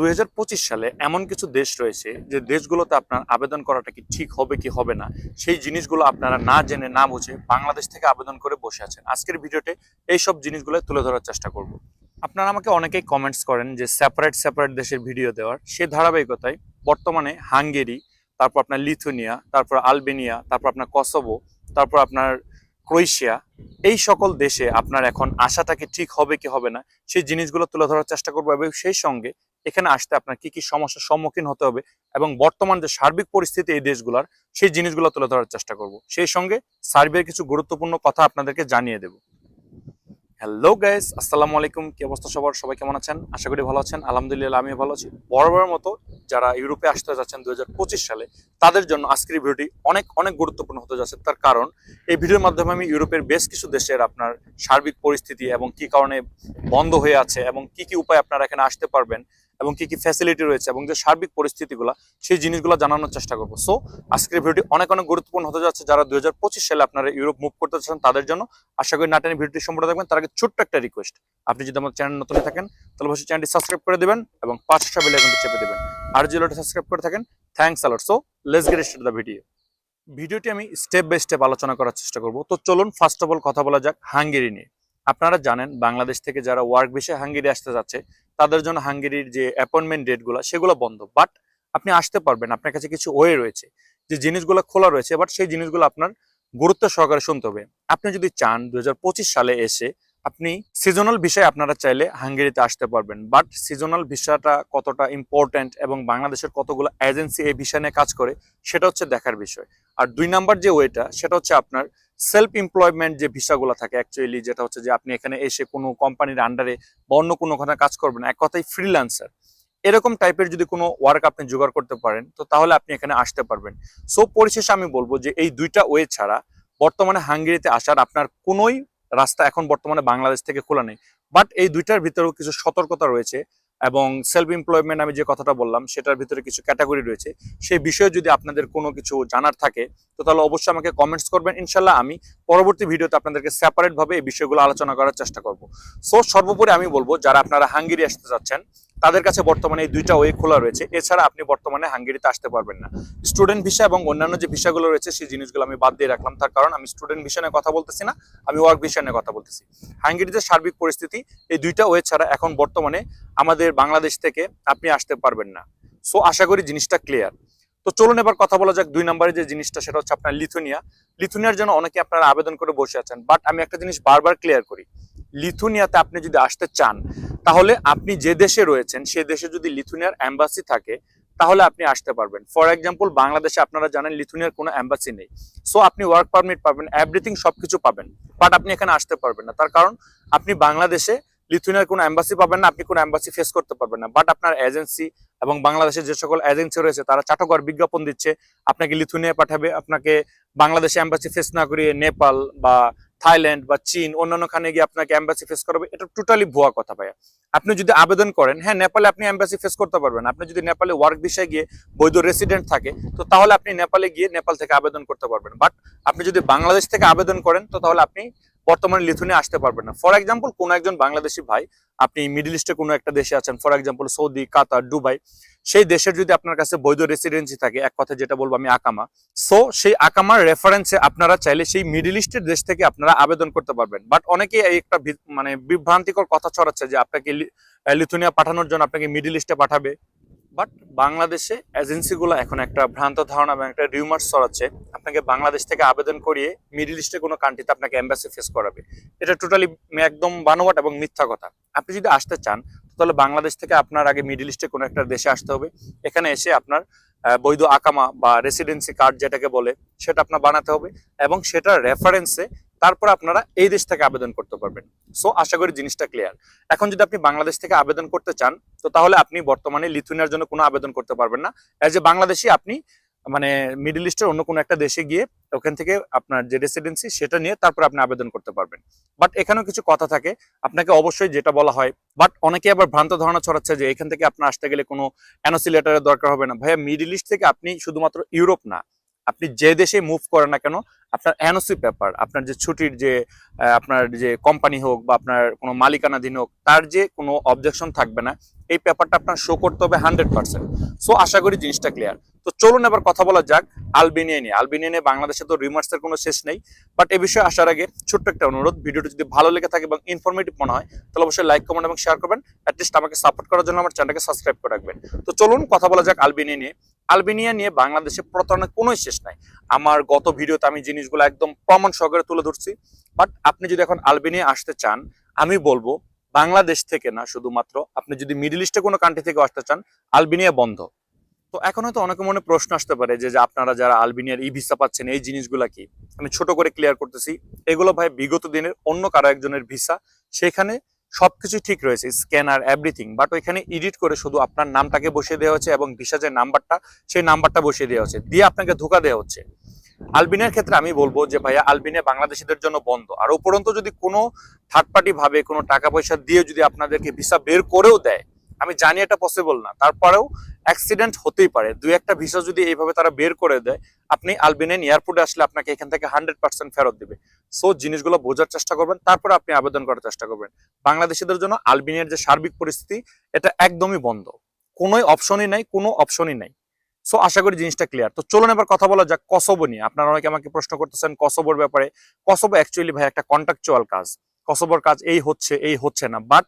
দুই হাজার পঁচিশ সালে এমন কিছু দেশ রয়েছে যে দেশগুলোতে আপনার আবেদন করাটা কি ঠিক হবে কি হবে না, সেই জিনিসগুলো আপনারা না জেনে, না বুঝে বাংলাদেশ থেকে আবেদন করে বসে আছেন। আজকের ভিডিওতে এই সব জিনিসগুলো তুলে ধরার চেষ্টা করব। আপনারা আমাকে অনেকেই কমেন্টস করেন যে সেপারেট সেপারেট দেশের ভিডিও দেওয়ার। সেই ধারাবাহিকতায় বর্তমানে হাঙ্গেরি, তারপর আপনার লিথুনিয়া, তারপর আলবেনিয়া, তারপর আপনার কসোভো, তারপর আপনার ক্রোয়েশিয়া, এই সকল দেশে আপনার এখন আশাটা কি ঠিক হবে, কি হবে না, সেই জিনিসগুলো তুলে ধরার চেষ্টা করব এবং সেই সঙ্গে এখানে আসতে আপনার কি কি সমস্যার সম্মুখীন হতে হবে এবং বর্তমান যে সার্বিক পরিস্থিতি এই দেশগুলোর, সেই জিনিসগুলো তুলে ধরার চেষ্টা করব। সেই সঙ্গে সার্বিয়ার কিছু গুরুত্বপূর্ণ কথা আপনাদেরকে জানিয়ে দেব। হ্যালো গাইস আসসালামু আলাইকুম। কি অবস্থা সবার? সবাই কেমন আছেন? আশা করি ভালো আছেন। আলহামদুলিল্লাহ, আমিও ভালো আছি। বরাবরের মতো যারা ইউরোপে আসতে যাচ্ছেন দুই হাজার পঁচিশ সালে, তাদের জন্য আজকের ভিডিওটি অনেক অনেক গুরুত্বপূর্ণ হতে যাচ্ছে। তার কারণ, এই ভিডিওর মাধ্যমে আমি ইউরোপের বেশ কিছু দেশের আপনার সার্বিক পরিস্থিতি এবং কি কারণে বন্ধ হয়ে আছে এবং কি কি উপায় আপনারা এখানে আসতে পারবেন এবং কি কি ফ্যাসিলিটি রয়েছে এবং যে সার্বিক পরিস্থিতিগুলো, সেই জিনিসগুলো জানানোর চেষ্টা করব। সো আজকের ভিডিওটি অনেক অনেক গুরুত্বপূর্ণ হতে যাচ্ছে যারা দু হাজার পঁচিশ সালে আপনারা ইউরোপ মুভ করতে চাচ্ছেন তাদের জন্য। আশা করি নাটানি ভিডিওটি সম্পূর্ণ দেখবেন। তার আগে ছোট্ট একটা রিকোয়েস্ট আপনি যদি আমার চ্যানেল নতুন থাকেন, তাহলে অবশ্যই চ্যানেলটি সাবস্ক্রাইব করে দেবেন এবং পাঁচটা বেল আইকনটি চেপে দেবেন। আর যদি সাবস্ক্রাইব করে থাকেন thanks a lot so let's get the video ভিডিওটি আমি স্টেপ বাই স্টেপ আলোচনা করার চেষ্টা করব। তো চলুন ফার্স্ট অফ অল কথা বলা যাক হাঙ্গেরি নিয়ে। আপনারা জানেন, বাংলাদেশ থেকে যারা ওয়ার্ক বিষয়ে হাঙ্গেরি আসতে যাচ্ছে তাদের জন্য হাঙ্গেরির যে অ্যাপয়েন্টমেন্ট ডেটগুলো সেগুলো বন্ধ। বাট আপনি আসতে পারবেন, আপনার কাছে কিছু ওয়ে রয়েছে, যে জিনিসগুলো খোলা রয়েছে বাট সেই জিনিসগুলো আপনার গুরুত্ব সহকারে শুনতে হবে। আপনি যদি চান দুই হাজার পঁচিশ সালে এসে আপনি সিজনাল বিষয়ে আপনারা চাইলে হাঙ্গেরিতে আসতে পারবেন। বাট সিজনাল ভিসাটা কতটা ইম্পর্ট্যান্ট এবং বাংলাদেশের কতগুলো এজেন্সি এই ভিসা নিয়ে কাজ করে, সেটা হচ্ছে দেখার বিষয়। আর দুই নাম্বার যে ওয়েটা, সেটা হচ্ছে আপনার সেলফ এমপ্লয়মেন্ট যে ভিসাগুলো থাকে অ্যাকচুয়ালি যেটা হচ্ছে যে আপনি এখানে এসে কোনো কোম্পানির আন্ডারে বা অন্য কোনো ওখানে কাজ করবেন এক কথায় ফ্রিল্যান্সার এরকম টাইপের যদি কোনো ওয়ার্ক আপনি জোগাড় করতে পারেন, তো তাহলে আপনি এখানে আসতে পারবেন। সো পরিশেষে আমি বলব যে এই দুইটা ওয়ে ছাড়া বর্তমানে হাঙ্গেরিতে আসার আপনার কোনোই রাস্তা এখন বর্তমানে বাংলাদেশ থেকে খোলা নেই। বাট এই দুইটার ভিতরেও কিছু সতর্কতা রয়েছে। এবং সেলফ এমপ্লয়মেন্ট আমি যে কথাটা বললাম, সেটার ভিতরে কিছু ক্যাটাগরি রয়েছে। সেই বিষয়ে যদি আপনাদের কোনো কিছু জানার থাকে, তো তাহলে অবশ্যই আমাকে কমেন্টস করবেন। ইনশাল্লাহ আমি পরবর্তী ভিডিওতে আপনাদেরকে সেপারেট ভাবে এই বিষয়গুলো আলোচনা করার চেষ্টা করব। সো সর্বোপরি আমি বলব, যারা আপনারা হাঙ্গেরি আসতে চাচ্ছেন, তাদের কাছে বর্তমানে এই দুইটা ওয়ে খোলা রয়েছে। এছাড়া আপনি বর্তমানে হাঙ্গেরিতে আসতে পারবেন না। স্টুডেন্ট ভিসা এবং অন্যান্য যে ভিসাগুলো রয়েছে, সেই জিনিসগুলো আমি বাদ দিয়ে রাখলাম। তার কারণ আমি স্টুডেন্ট ভিসা নিয়ে কথা বলতেছি না, আমি ওয়ার্ক ভিসা নিয়ে কথা বলতেছি। হাঙ্গেরিতে সার্বিক পরিস্থিতি, এই দুইটা ওয়ে ছাড়া এখন বর্তমানে আমাদের বাংলাদেশ থেকে আপনি আসতে পারবেন না। সো আশা করি জিনিসটা ক্লিয়ার তো চলুন এবার কথা বলা যাক দুই নম্বরে যে জিনিসটা, সেটা হচ্ছে আপনার লিথুনিয়া। লিথুনিয়ার জন্য অনেকে আপনারা আবেদন করে বসে আছেন বাট আমি একটা জিনিস বারবার ক্লিয়ার করি। লিথুনিয়াতে আপনি যদি আসতে চান, তাহলে আপনি যে দেশে রয়েছেন, সে দেশে যদি লিথুনিয়ার অ্যাম্বাসি থাকে, তাহলে আপনি আসতে পারবেন। ফর এক্সাম্পল বাংলাদেশে আপনারা জানেন লিথুনিয়ার কোনো অ্যাম্বাসি নেই। সো আপনি ওয়ার্ক পারমিট পাবেন এভরিথিং সবকিছু পাবেন বাট আপনি এখানে আসতে পারবেন না। তার কারণ, আপনি বাংলাদেশে লিথুনিয়ার কোনো অ্যাম্বাসি পাবেন না, আপনি কোনো অ্যাম্বাসি ফেস করতে পারবেন না। বাট আপনার এজেন্সি এবং বাংলাদেশের যে সকল এজেন্সি রয়েছে, তারা চাটকর বিজ্ঞাপন দিচ্ছে। আপনাকে লিথুনিয়া পাঠাবে, আপনাকে বাংলাদেশে অ্যাম্বাসি ফেস না করিয়ে নেপাল বা থাইল্যান্ড বা চীন অন্যান্য খানে গিয়ে আপনাকে অ্যাম্বাসি ফেস করাবে। এটা টোটালি ভুয়া কথা ভাইয়া। আপনি যদি আবেদন করেন হ্যাঁ নেপালে আপনি অ্যাম্বাসি ফেস করতে পারবেন। আপনি যদি নেপালে ওয়ার্ক বিষয়ে গিয়ে বৈধ রেসিডেন্ট থাকে, তো তাহলে আপনি নেপালে গিয়ে নেপাল থেকে আবেদন করতে পারবেন। বাট আপনি যদি বাংলাদেশ থেকে আবেদন করেন, তো তাহলে আপনি বর্তমানে লিথুনে আসতে পারবেন না। ফর এক্সাম্পল কোন একজন বাংলাদেশি ভাই, আপনি মিডল ইস্টে কোনো একটা দেশে আছেন for example Saudi Qatar Dubai সেই দেশের যদি আপনার কাছে বৈধ রেসিডেন্সি থাকে, এক কথা যেটা বলব আমি আকামা সো সেই আকামার রেফারেন্সে আপনারা চাইলে সেই মিডল ইস্টের দেশ থেকে আপনারা আবেদন করতে পারবেন। বাট অনেকে এই একটা মানে বিভ্রান্তিকর কথা ছড়াচ্ছে যে, আপনাকে লিথুনিয়া পাঠানোর জন্য আপনাকে মিডল ইস্টে পাঠাবে। বাট বাংলাদেশে এজেন্সিগুলো এখন একটা ভ্রান্ত ধারণা এবং একটা রিউমার্স ছড়াচ্ছে। আপনাকে বাংলাদেশ থেকে আবেদন করিয়ে মিডল ইস্টে কোনো কান্ট্রিতে আপনাকে এম্বাসি ফেস করাবে। এটা টোটালি একদম বানোয়াট এবং মিথ্যা কথা। আপনি যদি আসতে চান, তাহলে বাংলাদেশ থেকে আপনার আগে মিডল ইস্টে কোনো একটা দেশে আসতে হবে। এখানে এসে আপনার বৈধ আকামা বা রেসিডেন্সি কার্ড যেটাকে বলে, সেটা আপনার বানাতে হবে এবং সেটার রেফারেন্সে তারপর আপনারা এই দেশ থেকে আবেদন করতে পারবেন। সো আশা করি জিনিসটা ক্লিয়ার এখন যদি আপনি বাংলাদেশ থেকে আবেদন করতে চান, তো তাহলে আপনি বর্তমানে লিথুনিয়ার জন্য কোনো আবেদন করতে পারবেন না। অ্যাজ এ বাংলাদেশি, আপনি মানে মিডল ইস্টের অন্য কোনো একটা দেশে গিয়ে ওখান থেকে আপনার যে রেসিডেন্সি সেটা নিয়ে তারপর আপনি আবেদন করতে পারবেন। বাট এখানেও কিছু কথা থাকে, আপনাকে অবশ্যই যেটা বলা হয় বাট অনেকে আবার ভ্রান্ত ধারণা ছড়াচ্ছে যে এখান থেকে আপনার আসতে গেলে কোনো এনওসি লেটারের দরকার হবে না। ভাইয়া মিডল ইস্ট থেকে আপনি শুধুমাত্র ইউরোপ না আপনি যে দেশে মুভ করেন না কেন, আপনার এনওসি পেপার আপনার যে ছুটির যে আপনার যে কোম্পানি হোক বা আপনার কোনো মালিকানাধীন হোক, তার যে কোনো অবজেকশন থাকবে না, এই পেপারটা আপনার শো করতে হবে হান্ড্রেড পার্সেন্ট সো আশা করি জিনিসটা ক্লিয়ার তো চলুন এবার কথা বলা যাক আলবেনিয়া নিয়ে। আলবেনিয়া নিয়ে বাংলাদেশে তো রিমার্সের কোনো শেষ নেই বাট এ বিষয়ে আসার আগে ছোট্ট একটা অনুরোধ, ভিডিওটি যদি ভালো লেগে থাকে এবং ইনফরমেটিভ মনে হয়, তাহলে অবশ্যই লাইক কমেন্ট এবং শেয়ার করবেন। অ্যাটলিস্ট আমাকে সাপোর্ট করার জন্য আমার চ্যানেলকে সাবস্ক্রাইব করে রাখবেন। তো চলুন কথা বলা যাক আলবেনিয়া নিয়ে। আলবেনিয়া নিয়ে বাংলাদেশে প্রতারণার কোনোই শেষ নাই। আমার গত ভিডিওতে আমি জিনিসগুলো একদম প্রমাণ সহকারে তুলে ধরছি বাট আপনি যদি এখন আলবেনিয়া আসতে চান, আমি বলব বাংলাদেশ থেকে না, শুধুমাত্র আপনি যদি মিডল ইস্টে কোনো কান্ট্রি থেকে আসতে চান, আলবেনিয়া বন্ধ। তো এখন হয়তো অনেকে মনে প্রশ্ন আসতে পারে যে আপনারা যারা আলবিনিয়ার ই ভিসা পাচ্ছেন, এই জিনিসগুলা কি? আমি ছোট করে ক্লিয়ার করতেছি। এগুলো ভাই বিগত দিনের অন্য কারও একজনের ভিসা। সেখানে সবকিছু ঠিক রয়েছে স্ক্যানার এভরিথিং বাট ওইখানে এডিট করে শুধু আপনার নামটাকে বসিয়ে দেওয়া হচ্ছে এবং ভিসা যে নাম্বারটা, সেই নাম্বারটা বসিয়ে দেওয়া হচ্ছে। দিয়ে আপনাকে ধোকা দেওয়া হচ্ছে। আলবিনিয়ার ক্ষেত্রে আমি বলব যে, ভাইয়া, আলবিনিয়া বাংলাদেশিদের জন্য বন্ধ। আর উপরন্ত যদি কোনো থার্ড পার্টি ভাবে কোনো টাকা পয়সা দিয়ে যদি আপনাদেরকে ভিসা বের করেও দেয় আমি জানি এটা পসিবল না। তারপরেও অ্যাক্সিডেন্ট হতেই পারে। দুই একটা ভিসা যদি এইভাবে তারা বের করে দেয়, আপনি আলবিনিয়ান এয়ারপোর্টে আসলে আপনাকে এখান থেকে হান্ড্রেড পার্সেন্ট ফেরত দিবে। সো জিনিসগুলো বোঝার চেষ্টা করবেন, তারপরে আপনি আবেদন করার চেষ্টা করবেন। বাংলাদেশিদের জন্য আলবিনিয়ার যে সার্বিক পরিস্থিতি, এটা একদমই বন্ধ। কোনোই অপশনই নাই, কোনো অপশনই নাই। সো আশা করি জিনিসটা ক্লিয়ার তো চলুন এবার কথা বলা যাক কসবো নিয়ে। আপনারা অনেকে আমাকে প্রশ্ন করতেছেন কসবোর ব্যাপারে। কসবো অ্যাকচুয়ালি ভাই একটা কন্ট্রাকচুয়াল কাজ। কসবোর কাজ এই হচ্ছে এই হচ্ছে না। বাট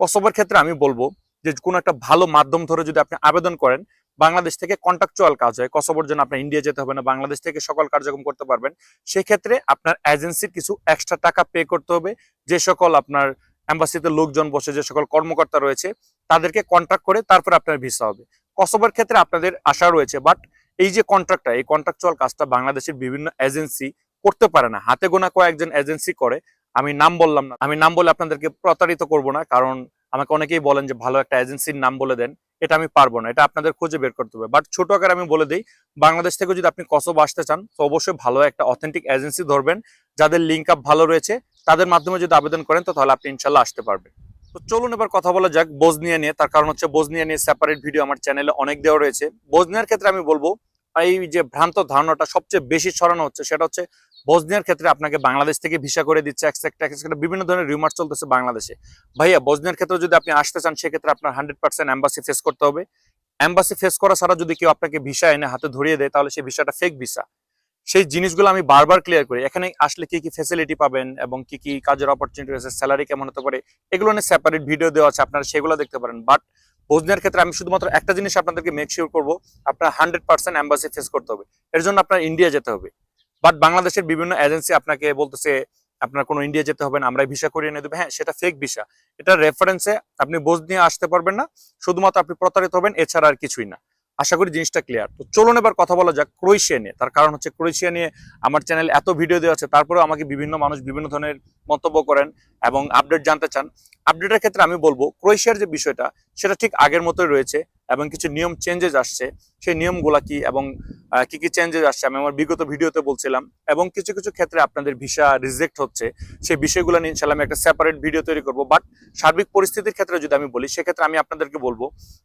কসবোর ক্ষেত্রে আমি বলব যে কোনো একটা ভালো মাধ্যম ধরে যদি আপনি আবেদন করেন, বাংলাদেশ থেকে কন্ট্রাকচুয়াল কাজ হয়। কসবোর জন্য আপনার ইন্ডিয়া যেতে হবে না, বাংলাদেশ থেকে সকল কার্যক্রম করতে পারবেন। সেক্ষেত্রে আপনার এজেন্সির কিছু এক্সট্রা টাকা পে করতে হবে। যে সকল আপনার অ্যাম্বাসিতে লোকজন বসে, যে সকল কর্মকর্তা রয়েছে, তাদেরকে কন্ট্রাক্ট করে তারপর আপনার ভিসা হবে। কসবার ক্ষেত্রে আপনাদের আশা রয়েছে বাট এই যে কন্ট্রাক্টটা এই কন্ট্রাকচুয়াল কাজটা বাংলাদেশের বিভিন্ন এজেন্সি করতে পারে না। হাতে গোনা কয়েকজন এজেন্সি করে। আমি নাম বললাম না। আমি নাম বলে আপনাদেরকে প্রতারিত করব না, কারণ আমাকে অনেকেই বলেন যে ভালো একটা এজেন্সির নাম বলে দেন, এটা আমি পারব না, এটা আপনাদের খুঁজে বের করতে হবে। বাট ছোট আকারে আমি বলে দিই, বাংলাদেশ থেকে যদি আপনি কসব আসতে চান, তো অবশ্যই ভালো একটা অথেন্টিক এজেন্সি ধরবেন, যাদের লিঙ্ক আপ ভালো রয়েছে, তাদের মাধ্যমে যদি আবেদন করেন, তো তাহলে আপনি ইনশাল্লাহ আসতে পারবেন। তো চলুন এবার কথা বলা যাক বোজনিয়া নিয়ে, তার কারণ হচ্ছে বোজনিয়া নিয়ে সেপারেট ভিডিও আমার চ্যানেলে অনেক দেওয়া রয়েছে। বোজনিয়ার ক্ষেত্রে আমি বলব, এই যে ভ্রান্ত ধারণাটা সবচেয়ে বেশি ছড়ানো হচ্ছে, সেটা হচ্ছে বসনিয়ার ক্ষেত্রে আপনাকে বাংলাদেশ থেকে ভিসা করে দিচ্ছে বিভিন্ন ধরনের রিমার্স চলতেছে বাংলাদেশে। ভাইয়া, বসনিয়ার ক্ষেত্রে যদি আপনি আসতে চান, সেক্ষেত্রে আপনার হান্ড্রেড পার্সেন্ট অ্যাম্বাসি ফেস করতে হবে। অ্যাম্বাসি ফেস করা ছাড়া যদি কেউ আপনাকে ভিসা এনে হাতে ধরিয়ে দেয়, তাহলে সেই ভিসাটা ফেক ভিসা সেই জিনিসগুলো আমি বারবার ক্লিয়ার করি। এখানে আসলে কি কি ফেসিলিটি পাবেন এবং কি কি কাজের অপরচুনিটি রয়েছে স্যালারি কেমন হতে পারে, এগুলো নিয়ে সেপারেট ভিডিও দেওয়া আছে, আপনারা সেগুলো দেখতে পারেন। বাট বোঝনের ক্ষেত্রে আমি শুধুমাত্র একটা জিনিস আপনাদেরকে মেক শিওর করব, আপনার হান্ড্রেড পার্সেন্ট অ্যাম্বাসি ফেস করতে হবে। এর জন্য আপনার ইন্ডিয়া যেতে হবে। বাট বাংলাদেশের বিভিন্ন এজেন্সি আপনাকে বলতেছে, আপনার কোনো ইন্ডিয়া যেতে হবে না আমরা ভিসা করিয়ে নিয়ে দেবো। হ্যাঁ সেটা ফেক ভিসা এটা রেফারেন্সে আপনি বোঝ নিয়ে আসতে পারবেন না, শুধুমাত্র আপনি প্রতারিত হবেন, এছাড়া আর কিছুই না। আশা করি জিনিসটা ক্লিয়ার তো চলুন এবার কথা বলা যাক ক্রোয়েশিয়া নিয়ে। তার কারণ হচ্ছে ক্রোয়েশিয়া নিয়ে আমার চ্যানেল এত ভিডিও দেওয়া আছে, তারপরেও আমাকে বিভিন্ন মানুষ বিভিন্ন ধরনের মন্তব্য করেন এবং আপডেট জানতে চান। আপডেটের ক্ষেত্রে আমি বলব, ক্রোয়েশিয়ার যে বিষয়টা, সেটা ঠিক আগের মতোই রয়েছে। এবং কিছু নিয়ম চেঞ্জেস আসছে। সেই নিয়মগুলা কি এবং কি কি চেঞ্জেস আসছে? আমি আমার বিগত ভিডিওতে বলছিলাম এবং কিছু কিছু ক্ষেত্রে আপনাদের ভিসা রিজেক্ট হচ্ছে। সেই বিষয়গুলো নিয়ে ইনশাল্লাহ আমি একটা সেপারেট ভিডিও তৈরি করব। বাট সার্বিক পরিস্থিতির ক্ষেত্রে যদি আমি বলি, সেক্ষেত্রে আমি আপনাদেরকে বলব,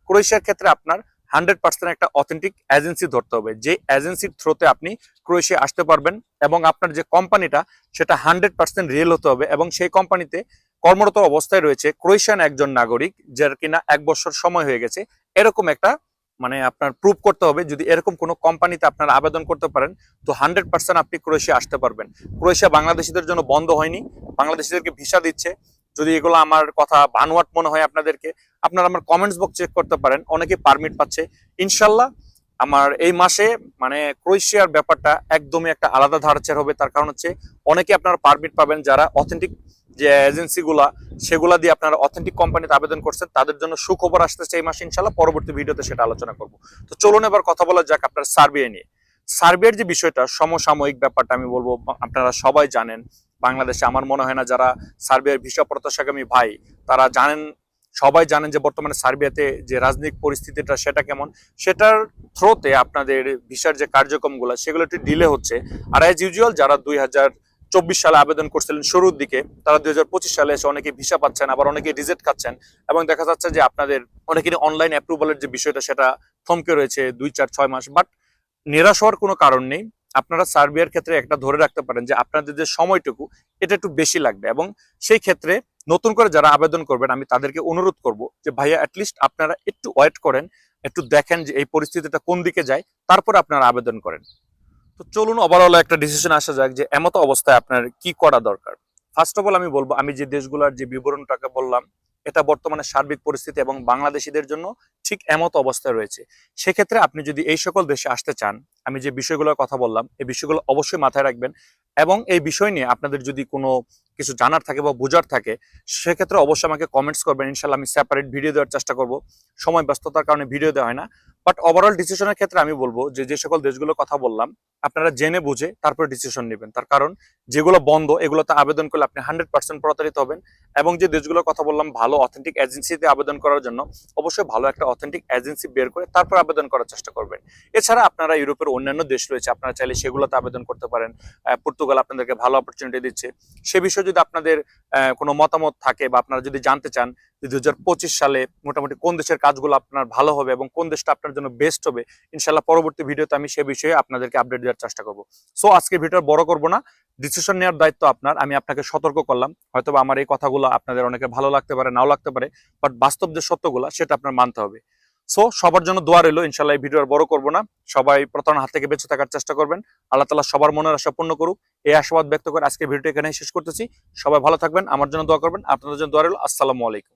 ক্রোয়েশিয়ার ক্ষেত্রে আপনার হান্ড্রেড পার্সেন্ট একটা অথেন্টিক এজেন্সি ধরতে হবে। যে এজেন্সির থ্রোতে আপনি ক্রোয়েশিয়া আসতে পারবেন এবং আপনার যে কোম্পানিটা, সেটা হান্ড্রেড পার্সেন্ট রিয়েল হতে হবে এবং সেই কোম্পানিতে কর্মরত অবস্থায় রয়েছে ক্রোয়েশিয়ান একজন নাগরিক, যার কিনা এক বছর সময় হয়ে গেছে। এরকম একটা মানে আপনার প্রুভ করতে হবে। যদি এরকম কোনো কোম্পানিতে আপনার আবেদন করতে পারেন, তো হান্ড্রেড পার্সেন্ট আপনি ক্রোয়েশিয়া আসতে পারবেন। ক্রোয়েশিয়া বাংলাদেশিদের জন্য বন্ধ হয়নি। বাংলাদেশিদেরকে ভিসা দিচ্ছে। যদি এগুলো আমার কথা বানোয়াট মনে হয় আপনাদেরকে, আপনারা আমার কমেন্টস বক্স চেক করতে পারেন। অনেকে পারমিট পাচ্ছে। ইনশাল্লাহ আমার এই মাসে মানে ক্রোয়েশিয়ার ব্যাপারটা একদমই একটা আলাদা ধারচার হবে। তার কারণ হচ্ছে অনেকে আপনারা পারমিট পাবেন যারা অথেন্টিক যে এজেন্সিগুলা সেগুলা দিয়ে আপনারা অথেন্টিক কোম্পানিতে আবেদন করছেন, তাদের জন্য সুখবর আসতেছে এই মাসে ইনশাল্লাহ পরবর্তী ভিডিওতে সেটা আলোচনা করব। তো চলুন এবার কথা বলা যাক আপনার সার্বিয়া নিয়ে। সার্বিয়ার যে বিষয়টা, সমসাময়িক ব্যাপারটা আমি বলব, আপনারা সবাই জানেন, বাংলাদেশে আমার মনে হয় না যারা সার্বিয়ার ভিসা প্রত্যাশাগামী ভাই, তারা জানেন সবাই জানেন যে বর্তমানে সার্বিয়াতে যে রাজনৈতিক পরিস্থিতিটা সেটা কেমন, সেটার থ্রোতে আপনাদের ভিসার যে কার্যক্রমগুলো, সেগুলো একটু ডিলে হচ্ছে। আর অ্যাজ ইউজুয়াল যারা দুই চব্বিশ সালে আবেদন করছিলেন শুরুর দিকে, তারা দুই হাজার পঁচিশ সালে এসে অনেকে ভিসা পাচ্ছেন, আবার অনেকে রিজেক্ট খাচ্ছেন এবং দেখা যাচ্ছে যে আপনাদের অনেকেরই অনলাইন অ্যাপ্রুভালের যে বিষয়টা সেটা থমকে রয়েছে দুই, চার, ছয় মাস। বাট নিরাশ হওয়ার কোনো কারণ নেই। আপনারা সার্বিয়ার ক্ষেত্রে একটা ধরে রাখতে পারেন যে আপনাদের যে সময়টুকু, এটা একটু বেশি লাগবে এবং সেই ক্ষেত্রে নতুন করে যারা আবেদন করবেন, আমি তাদেরকে অনুরোধ করব যে, ভাইয়া অ্যাটলিস্ট আপনারা একটু ওয়েট করেন, একটু দেখেন যে এই পরিস্থিতিটা কোন দিকে যায়, তারপরে আপনারা আবেদন করেন। তো চলুন ওভারঅল একটা ডিসিশন আসা যাক যে, এমতো অবস্থায় আপনার কি করা দরকার। ফার্স্ট অফ অল আমি বলব, আমি যে দেশগুলোর যে বিবরণটাকে বললাম, এটা বর্তমানে সার্বিক পরিস্থিতি এবং বাংলাদেশিদের জন্য ঠিক এমত অবস্থায় রয়েছে। সেক্ষেত্রে আপনি যদি এই সকল দেশে আসতে চান, আমি যে বিষয়গুলোর কথা বললাম, এই বিষয়গুলো অবশ্যই মাথায় রাখবেন এবং এই বিষয় নিয়ে আপনাদের যদি কোনো কিছু জানার থাকে বা বোঝার থাকে, সেক্ষেত্রে অবশ্যই আমাকে কমেন্টস করবেন। ইনশাল্লাহ আমি সেপারেট ভিডিও দেওয়ার চেষ্টা করব। সময় ব্যস্ততার কারণে ভিডিও দেওয়া হয় না। বাট ওভারঅল ডিসিশনের ক্ষেত্রে আমি বলব যে যে সকল দেশগুলোর কথা বললাম, আপনারা জেনে বুঝে তারপরে ডিসিশন নেবেন। তার কারণ যেগুলো বন্ধ, এগুলোতে আবেদন করলে আপনি হান্ড্রেড পার্সেন্ট প্রতারিত হবেন। এবং যে দেশগুলোর কথা বললাম, ভালো অথেন্টিক এজেন্সিতে আবেদন করার জন্য অবশ্যই ভালো একটা অথেন্টিক এজেন্সি বের করে তারপর আবেদন করার চেষ্টা করবেন। এছাড়া আপনারা ইউরোপের অন্যান্য দেশ রয়েছে, আপনারা চাইলে সেগুলোতে আবেদন করতে পারেন। পর্তুগাল আপনাদেরকে ভালো অপরচুনিটি দিচ্ছে। সে বিষয়ে যদি আপনাদের কোনো মতামত থাকে বা আপনারা যদি জানতে চান যে দুই সালে মোটামুটি কোন দেশের কাজগুলো আপনার ভালো হবে এবং কোন দেশটা আপনার জন্য বেস্ট হবে ইনশাল্লাহ পরবর্তী ভিডিওতে আমি সে বিষয়ে আপনাদেরকে আপডেট দেওয়ার চেষ্টা করব। সো আজকে ভিডিও বড় করব না ডিসিশন নেওয়ার দায়িত্ব আপনার, আমি আপনাকে সতর্ক করলাম। হয়তো আমার এই কথাগুলো আপনাদের অনেকে ভালো লাগতে পারে, নাও লাগতে পারে বাট বাস্তব যে সত্যগুলো, সেটা আপনার মানতে হবে। সো সবার জন্য দোয়া রইল ইনশাল্লাহ এই ভিডিও আর বড় করব না। সবাই প্রতারণার হাত থেকে বেঁচে থাকার চেষ্টা করবেন। আল্লাহ তালা সবার মনের আশা পূর্ণ করুক। এই আশাবাদ ব্যক্ত করে আজকে ভিডিওটি এখানে শেষ করতেছি। সবাই ভালো থাকবেন, আমার জন্য দোয়া করবেন। আপনাদের জন্য দোয়া রইল, আসসালামু আলাইকুম।